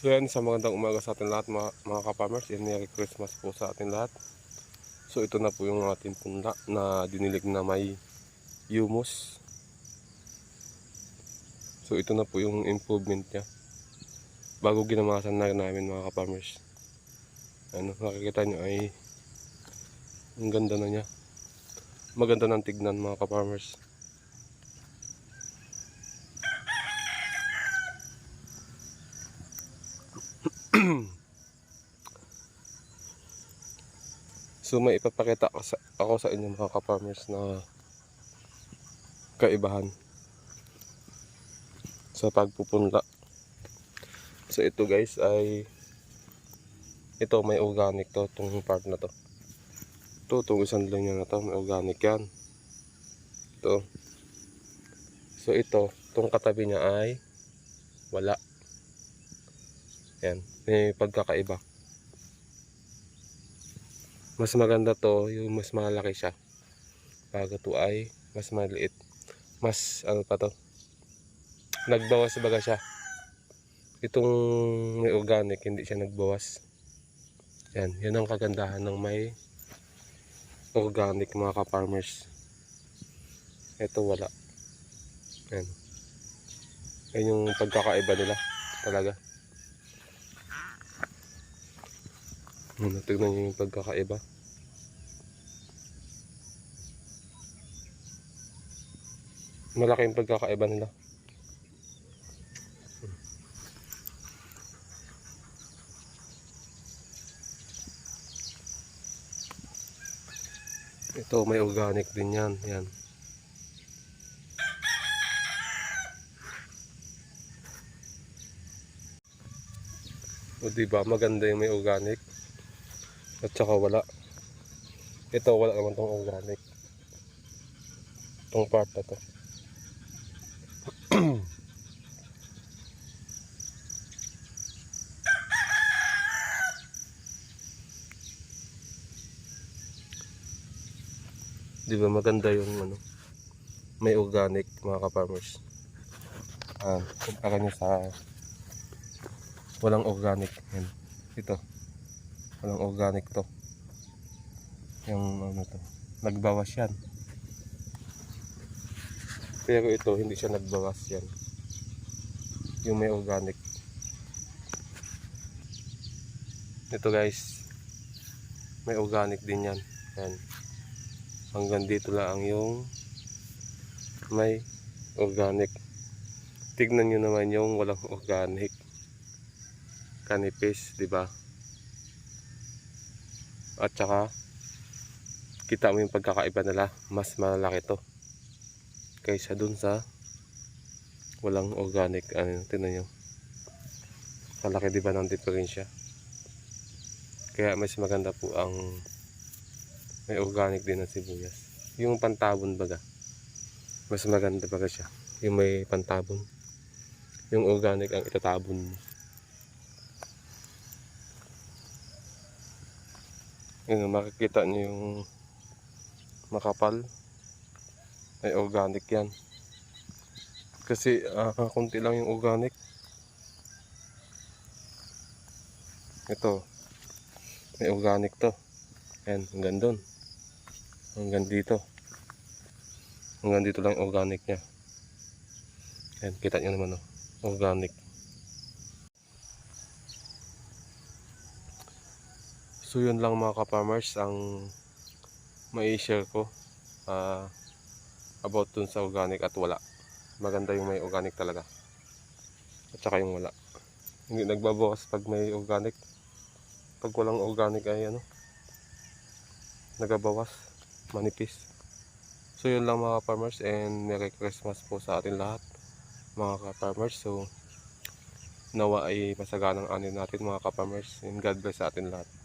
So yan, isang magandang umaga sa atin lahat mga, mga ka-farmers. And Merry Christmas po sa atin lahat. So ito na po yung ating punla na dinilig na may humus. So ito na po yung improvement niya. Bago ginamasan na namin mga ka-farmers. Ano, nakikita nyo ay ang ganda na niya. Maganda ng tignan mga ka-farmers. So may ipapakita ako sa, ako sa inyo mga ka-farmers na kaibahan sa pagpupunla. So ito guys ay ito may organic to itong part na to. Ito itong isang linya na to may organic yan. Ito. So ito itong katabi niya ay wala. Yan may pagkakaiba mas maganda to yung mas malaki siya. Bago to ay mas maliit. Mas ano pa to? Nagbawas baga siya. Itong may organic hindi siya nagbawas. Yan yan ang kagandahan ng may organic mga ka-farmers. Ito wala. Yan. Yan yung pagkakaiba nila talaga Ano, tignan nyo yung pagkakaiba. Malaki yung pagkakaiba nila. Ito may organic din yan. Yan. O diba maganda yung may organic. At saka wala. Ito wala naman tong organic. Tong part na to. Di ba maganda yung ano, may organic mga ka-farmers. Ah, kumpara nyo sa walang organic. Yan. Ito walang organic to. Yung ano to nagbawas yan. Pero ito hindi siya nagbawas yan. Yung may organic. Ito guys may organic din yan. Yan. Hanggang dito lang yung may organic. Tignan nyo naman yung walang organic. Kanipis di ba at saka kita mo yung pagkakaiba nila. Mas malalaki to kaysa dun sa walang organic ano tinan nyo. Malaki di ba ng diferensya? Kaya mas maganda po ang may organic din ng sibuyas. Yung pantabon baga mas maganda baga siya. Yung may pantabon. Yung organic ang itatabon mo Yun, makikita nyo yung makapal. Ay organic yan. Kasi uh, kunti lang yung organic. Ito. May organic to. Yan, hanggang doon. Hanggang dito. Hanggang dito lang organic niya. Yan, kita nyo naman oh. Organic. So yun lang mga ka-farmers ang mai-share ko uh, about dun sa organic at wala. Maganda yung may organic talaga. At saka yung wala. Hindi nagbabawas pag may organic. Pag walang organic ay ano, nagabawas, manipis. So yun lang mga farmers and Merry Christmas po sa atin lahat mga ka-farmers. So nawa ay masaganang anin natin mga ka-farmers and God bless sa atin lahat.